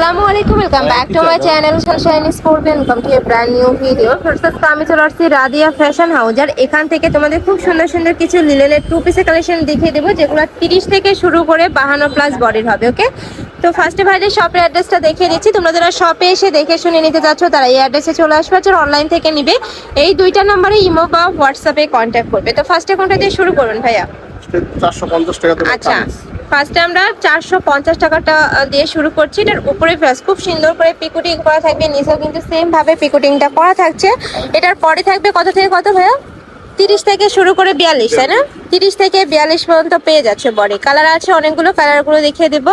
আসসালামু আলাইকুম welcome back to my channel sunshine sport welcome to a brand new video first আমি চলে আসছি রাদিয়া ফ্যাশন হাউস আর এখান থেকে তোমাদের খুব সুন্দর সুন্দর কিছু লিলেনের টু পিসের কালেকশন দেখিয়ে দেবো যেগুলো তিরিশ থেকে শুরু করে বাহান্ন প্লাস বডির হবে ওকে তো ফার্স্টে ভাইদের শপের অ্যাড্রেসটা দেখিয়ে দিচ্ছি। তোমরা যারা শপে এসে দেখে শুনে নিতে চাচ্ছ তারা এই অ্যাড্রেসে চলে আসবে আর অনলাইন থেকে নিবে এই দুইটা নম্বরে ইমো বা হোয়াটসঅ্যাপে কন্ট্যাক্ট করবে। তো ফার্স্টে কোনটা দিয়ে শুরু করুন ভাইয়া। চারশো পঞ্চাশ টাকা আচ্ছা ফার্স্টে আমরা চারশো পঞ্চাশ টাকাটা দিয়ে শুরু করছি। এটার উপরে ফ্লাস খুব সুন্দর করে পিকুটিং করা থাকবে। নিচেও কিন্তু সেম ভাবে পিকুটিংটা করা থাকছে। এটার পরে থাকবে কত থেকে কত ভাইয়া? তিরিশ থেকে শুরু করে বিয়াল্লিশ তাই না? তিরিশ থেকে বিয়াল্লিশ পর্যন্ত পেয়ে যাচ্ছে বডি কালার আছে অনেকগুলো কালারগুলো দেখিয়ে দেবো।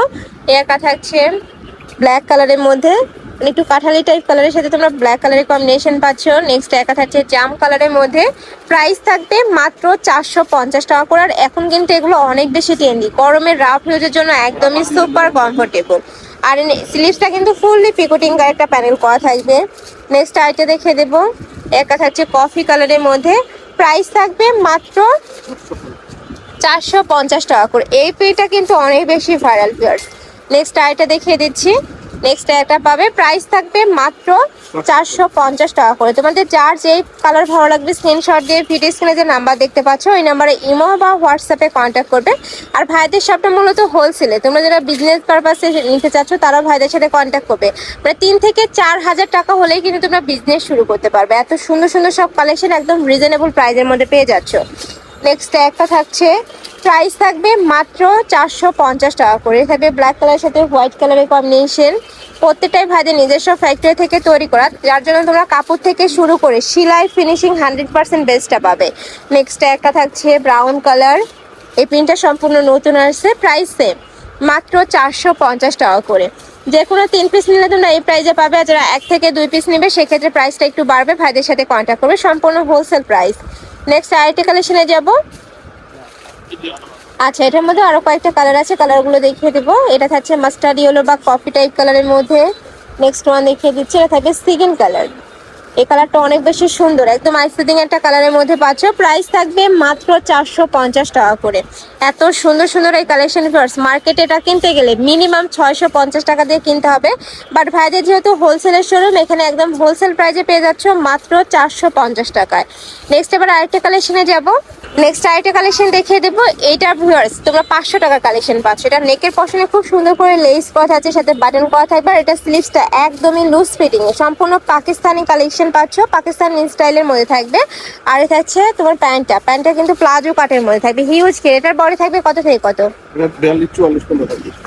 একা থাকছে ব্ল্যাক কালারের মধ্যে। একটু কাঠালি টাইপ কালারের সাথে তোমরা ব্ল্যাক কালারের কম্বিনেশন পাচ্ছ। নেক্সট একা থাকছে জাম কালারের মধ্যে। প্রাইস থাকবে মাত্র চারশো পঞ্চাশ টাকা করে। আর এখন কিন্তু এগুলো অনেক বেশি ট্রেন্ডি গরমের রাফ ইউজের জন্য একদমই সুপার কমফোর্টেবল আর স্লিভসটা কিন্তু ফুললি পিকোটিং একটা প্যানেল করা থাকবে। নেক্সট আইটে দেখে দেবো। একা থাকছে কফি কালারের মধ্যে। প্রাইস থাকবে মাত্র চারশো পঞ্চাশ টাকা করে। এই পেটা কিন্তু অনেক বেশি ভাইরাল পিয়ার্স নেক্সট আইটা দেখিয়ে দিচ্ছি। নেক্সট একটা পাবে। প্রাইস থাকবে মাত্র চারশো পঞ্চাশ টাকা করে। তোমাদের যার যেই কালার ভালো লাগবে স্ক্রিনশট দিয়ে ভিডিও স্ক্রিনে যে নাম্বার দেখতে পাচ্ছ, ওই নাম্বারে ইমো বা হোয়াটসঅ্যাপে কন্ট্যাক্ট করবে। আর ভাইদের শপটা মূলত হোলসেলে তোমরা যারা বিজনেস পারপাসে নিতে চাচ্ছ, তারাও ভাইদের সাথে কন্ট্যাক্ট করবে। মানে তিন থেকে চার হাজার টাকা হলেই কিন্তু তোমরা বিজনেস শুরু করতে পারবে। এত সুন্দর সুন্দর সব কালেকশন একদম রিজনেবল প্রাইসের মধ্যে পেয়ে যাচ্ছ। নেক্সট একটা থাকছে। প্রাইস থাকবে মাত্র চারশো পঞ্চাশ টাকা করে। থাকবে ব্ল্যাক কালারের সাথে হোয়াইট কালারের কম্বিনেশন প্রত্যেকটাই ভাইদের নিজস্ব ফ্যাক্টরি থেকে তৈরি করা। যার জন্য তোমরা কাপড় থেকে শুরু করে সেলাই ফিনিশিং হান্ড্রেড পার্সেন্ট বেস্টটা পাবে। নেক্সট একটা থাকছে ব্রাউন কালার এই প্রিন্টটা সম্পূর্ণ নতুন আসছে। প্রাইস সেম মাত্র চারশো পঞ্চাশ টাকা করে। যে কোনো তিন পিস নিলে তোমরা এই প্রাইজে পাবে। আর যারা এক থেকে দুই পিস নেবে, সেক্ষেত্রে প্রাইসটা একটু বাড়বে। ভাইদের সাথে কন্ট্যাক্ট করবে। সম্পূর্ণ হোলসেল প্রাইস নেক্সট আরেকটা কালেকশনে যাব। আচ্ছা এটার মধ্যে আরও কয়েকটা কালার আছে কালারগুলো দেখিয়ে দেবো। এটা থাকছে মাস্টার্ড ইয়েলো বা কফি টাইপ কালারের মধ্যে। নেক্সট ওয়ান দেখিয়ে দিচ্ছি, এটা থাকবে সিগিন কালার এই কালারটা অনেক বেশি সুন্দর। একদম আইসিদিং একটা কালারের মধ্যে পাচ্ছ। প্রাইস থাকবে মাত্র চারশো পঞ্চাশ টাকা করে। এত সুন্দর সুন্দর এই কালেকশন ফার্স মার্কেটে এটা কিনতে গেলে মিনিমাম ছয়শো পঞ্চাশ টাকা দিয়ে কিনতে হবে। বাট ভাইদের যেহেতু হোলসেলের শোরুম এখানে একদম হোলসেল প্রাইসে পেয়ে যাচ্ছ মাত্র চারশো পঞ্চাশ টাকায়। নেক্সট এবার আরেকটা কালেকশনে যাব। নেক্সট আরেকটা কালেকশন দেখিয়ে দেবো। এইটা ভিউয়ার্স তোমরা পাঁচশো টাকা কালেকশন পাচ্ছ। এটা নেকের পশনে খুব সুন্দর করে লেস করা আছে, সাথে বাটন করা থাকবে আর এটা স্লিভসটা একদমই লুজ ফিটিং সম্পূর্ণ পাকিস্তানি কালেকশন পাচ্ছ পাকিস্তানি স্টাইলের মধ্যে থাকবে। আর এটা হচ্ছে তোমার প্যান্টটা। প্যান্টটা কিন্তু প্লাজো কাটের মধ্যে থাকবে। হিউজ কে এটার বডি থাকবে কত থেকে কত?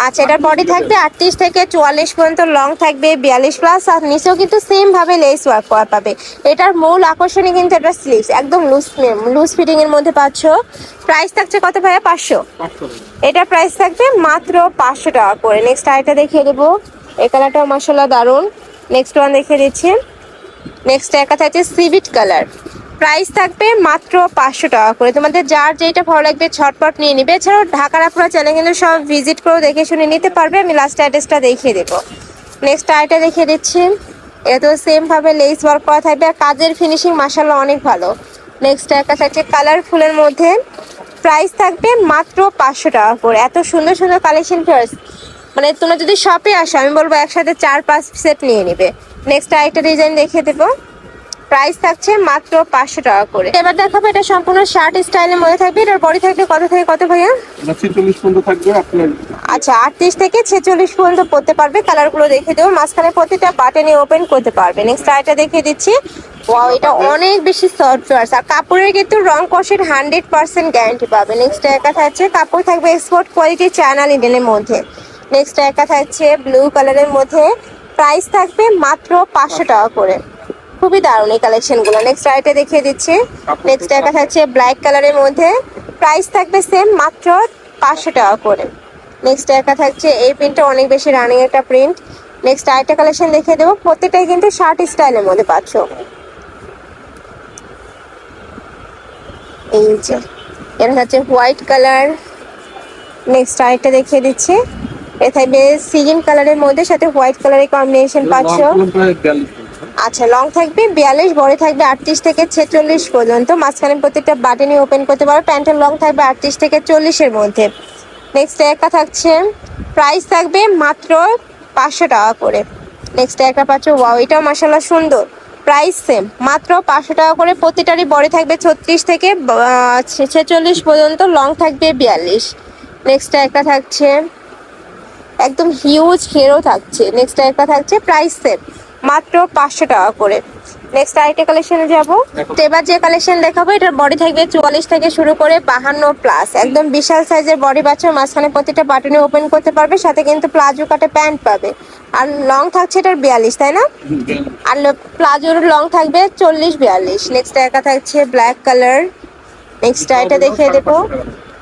আচ্ছা এটার বডি থাকবে আটত্রিশ থেকে চুয়াল্লিশ পর্যন্ত। লং থাকবে বিয়াল্লিশ প্লাস আর নিচেও কিন্তু সেম ভাবে লেস ওয়ার্ক করা পাবে। এটার মূল আকর্ষণই কিন্তু এটা স্লিভস একদম লুজ লুজ ফিটিং এর মধ্যে পাচ্ছ। প্রাইস থাকছে কত ভাইয়া? পাঁচশো। এটা প্রাইস থাকবে মাত্র পাঁচশো টাকা করে। নেক্সট আইটা দেখিয়ে দেবো। এই কালারটাও মাসাল্লাহ দারুণ। নেক্সট ওয়ান দেখিয়ে দিচ্ছি। নেক্সট একা থাকছে সিভিট কালার প্রাইস থাকবে মাত্র পাঁচশো টাকা করে। তোমাদের যার যেটা ভালো লাগবে ছটপট নিয়ে নিবে। এছাড়াও ঢাকার আপনারা চ্যানেল কিন্তু সব ভিজিট করেও দেখে শুনে নিতে পারবে। আমি লাস্ট অ্যাড্রেসটা দেখিয়ে দেবো। নেক্সট আইটা দেখিয়ে দিচ্ছি। এটা তো সেম ভাবে লেস ওয়ার্ক করা থাকবে। আর কাজের ফিনিশিং মাসাল্লাহ অনেক ভালো। নেক্সট একটা থাকছে কালারফুলের মধ্যে। প্রাইস থাকবে মাত্র পাঁচশো টাকা করে। এত সুন্দর সুন্দর কালেকশন মানে তোমরা যদি শপে আসো, আমি বলব একসাথে চার, পাঁচ সেট নিয়ে নিবে। নেক্সট আরেকটা ডিজাইন দেখিয়ে দেবো। প্রাইস থাকছে মাত্র পাঁচশো টাকা করে। এবার দেখাবো এটা সম্পূর্ণ শার্ট স্টাইলের মধ্যে থাকবে। এটার বডি থাকবে কত থেকে কত ভাইয়া? আচ্ছা আটত্রিশ থেকে ছেচল্লিশ পর্যন্ত পড়তে পারবে। কালারগুলো দেখে দেবো। মাঝখানে প্রতিটা বাটনে ওপেন করতে পারবে। নেক্সট আরেকটা দেখিয়ে দিচ্ছি। ওয়াও এটা অনেক বেশি সফট আর কাপড়ের কিন্তু রং কষের হান্ড্রেড পার্সেন্ট গ্যারান্টি পাবে। নেক্সট একা থাকছে কাপড় থাকবে এক্সপোর্ট কোয়ালিটি চায়না লিডেনের মধ্যে। নেক্সট একা থাকছে ব্লু কালারের মধ্যে। প্রাইস থাকবে মাত্র পাঁচশো টাকা করে। খুবই দারুণ এই কালেকশনগুলো নেক্সট আইটে দেখিয়ে দিচ্ছি। নেক্সট একা থাকছে ব্ল্যাক কালারের মধ্যে। প্রাইস থাকবে সেম মাত্র পাঁচশো টাকা করে। নেক্সট একা থাকছে এই প্রিন্টটা অনেক বেশি রানিং একটা প্রিন্ট নেক্সট আরেকটা কালেকশন দেখিয়ে দেবো। প্রত্যেকটাই কিন্তু শার্ট স্টাইলের মধ্যে পাচ্ছ। এই যে এটা হচ্ছে হোয়াইট কালার নেক্সট আরেকটা দেখিয়ে দিচ্ছি। এটা থাকবে সিগিন কালারের মধ্যে সাথে হোয়াইট কালারের কম্বিনেশন পাচ্ছ। আচ্ছা লং থাকবে বিয়াল্লিশ বড় থাকবে আটত্রিশ থেকে ছেচল্লিশ পর্যন্ত। মাঝখানে প্রত্যেকটা বাটনই ওপেন করতে পারো। প্যান্টের লং থাকবে আটত্রিশ থেকে চল্লিশের মধ্যে। নেক্সট একা থাকছে প্রাইস থাকবে মাত্র পাঁচশো টাকা করে। নেক্সট একটা পাচ্ছ ওয়াও এটাও মাসাল্লাহ সুন্দর। প্রাইস সেম মাত্র পাঁচশো টাকা করে। প্রতিটারই বডি থাকবে ছত্রিশ থেকে ছেচল্লিশ পর্যন্ত লং থাকবে বিয়াল্লিশ। নেক্সট একটা থাকছে একদম হিউজ ঘেরও থাকছে। নেক্সট একটা থাকছে প্রাইস সেম মাত্র পাঁচশো টাকা করে। নেক্সট আরেকটা কালেকশনে যাব। এবার যে কালেকশন দেখাবো এটার বডি থাকবে চুয়াল্লিশ থেকে শুরু করে বাহান্ন প্লাস একদম বিশাল সাইজের বডি বাচ্চা মাঝখানে প্রতিটা বাটনে ওপেন করতে পারবে সাথে কিন্তু প্লাজো কাটে প্যান্ট পাবে। আর লং থাকছে এটার বিয়াল্লিশ তাই না? আর প্লাজোর লং থাকবে চল্লিশ বিয়াল্লিশ। নেক্সট একা থাকছে ব্ল্যাক কালার নেক্সট এটা দেখিয়ে দেবো।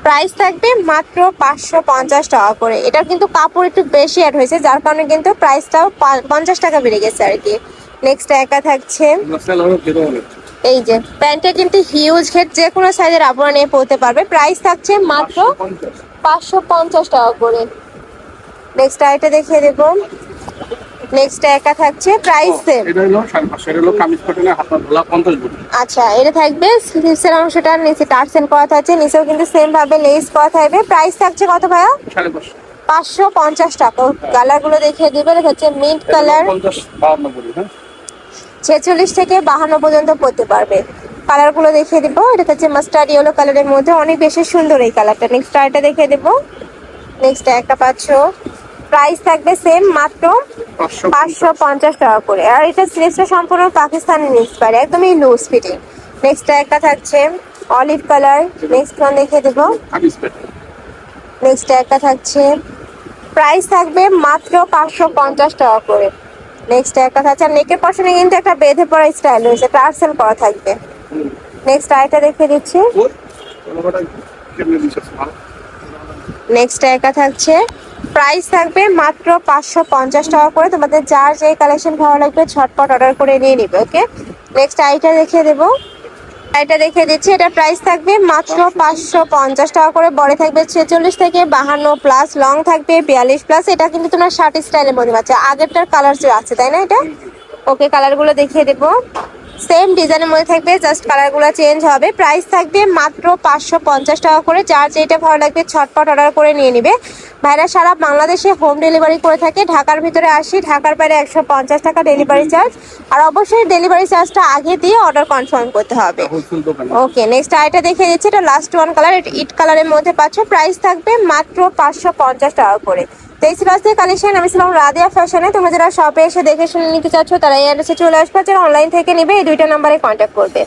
প্রাইস থাকবে মাত্র পাঁচশো পঞ্চাশ টাকা করে। এটার কিন্তু কাপড় একটু বেশি অ্যাড হয়েছে, যার কারণে কিন্তু প্রাইসটাও পঞ্চাশ টাকা বেড়ে গেছে আর কি। নেক্সট একা থাকছে। এই যে, প্যান্টটা কিন্তু হিউজ ঘেট যে কোনো সাইজের আপনারা নিয়ে পড়তে পারবে। প্রাইস থাকছে মাত্র পাঁচশো পঞ্চাশ টাকা করে। নেক্সট আইটা দেখিয়ে দেবো। নেক্সট একা থাকছে প্রাইস সেম এটা হলো সাড়ে পাঁচশো এটা হলো কামিজ কটনের হাত ধোলা পঞ্চাশ বুটি আচ্ছা এটা থাকবে স্লিভসের অংশটা নিচে টার্সেল করা থাকছে নিচেও কিন্তু সেম ভাবে লেস করা থাকবে। প্রাইস থাকছে কত ভাইয়া? সাড়ে পাঁচশো। পাঁচশো পঞ্চাশ টাকা। কালারগুলো দেখিয়ে দিবে এটা হচ্ছে মিন্ট কালার হ্যাঁ? ছেচল্লিশ থেকে বাহান্ন পর্যন্ত পড়তে পারবে। কালারগুলো দেখিয়ে দিব এটা হচ্ছে মাস্টার্ড ইয়েলো কালারের মধ্যে। অনেক বেশি সুন্দর এই কালারটা নেক্সট আরেকটা দেখিয়ে দেবো। নেক্সট একটা পাচ্ছ। প্রাইস থাকবে সেম মাত্র পাঁচশো পঞ্চাশ। টাকা করে। আর এটা স্লিভসটা সম্পূর্ণ পাকিস্তানি ইন্সপায়ার একদমই লুজ ফিটিং নেক্সট একটা থাকছে অলিভ কালার নেক্সট ওয়ান দেখিয়ে দেবো। নেক্সট একটা থাকছে প্রাইস থাকবে মাত্র পাঁচশো পঞ্চাশ টাকা করে। নেক্সট একটা থাকছে আর নেকের পশনে কিন্তু একটা বেঁধে পড়া স্টাইল রয়েছে টার্সেল করা থাকবে। নেক্সট আইটা দেখিয়ে দিচ্ছি। নেক্সট একা থাকছে প্রাইস থাকবে মাত্র পাঁচশো পঞ্চাশ টাকা করে। তোমাদের যার যে কালেকশন ভালো লাগবে ছটপট অর্ডার করে নিয়ে নিবে ওকে নেক্সট আইটা দেখিয়ে দেবো। আইটা দেখিয়ে দিচ্ছি, এটা প্রাইস থাকবে মাত্র পাঁচশো পঞ্চাশ টাকা করে। বড় থাকবে ছেচল্লিশ থেকে বাহান্ন প্লাস লং থাকবে বিয়াল্লিশ প্লাস এটা কিন্তু তোমার শার্ট স্টাইলের মধ্যে পাচ্ছে আগেরটার কালার যে আছে, তাই না এটা? ওকে কালারগুলো দেখিয়ে দেবো। সেম ডিজাইনের মধ্যে থাকবে জাস্ট কালারগুলো চেঞ্জ হবে। প্রাইস থাকবে মাত্র পাঁচশো পঞ্চাশ টাকা করে। যার যেটা ভালো লাগবে ছটপট অর্ডার করে নিয়ে নিবে। ভাইরা সারা বাংলাদেশে হোম ডেলিভারি করে থাকে। ঢাকার ভিতরে আসি ঢাকার বাইরে একশো পঞ্চাশ টাকা ডেলিভারি চার্জ আর অবশ্যই ডেলিভারি চার্জটা আগে দিয়ে অর্ডার কনফার্ম করতে হবে। ওকে নেক্সট আইটা দেখে দিচ্ছি। এটা লাস্ট ওয়ান কালার ইট কালারের মধ্যে পাচ্ছ। প্রাইস থাকবে মাত্র পাঁচশো পঞ্চাশ টাকা করে। তো এই আজকে কালেকশন আমি ছিলাম রাদিয়া ফ্যাশনে তোমরা যারা শপে এসে দেখে শুনে নিতে চাচ্ছ, তারা এই অ্যাড্রেসে চলে আসবে। অনলাইন থেকে নিবে, এই দুইটা নাম্বারে কন্ট্যাক্ট করবে।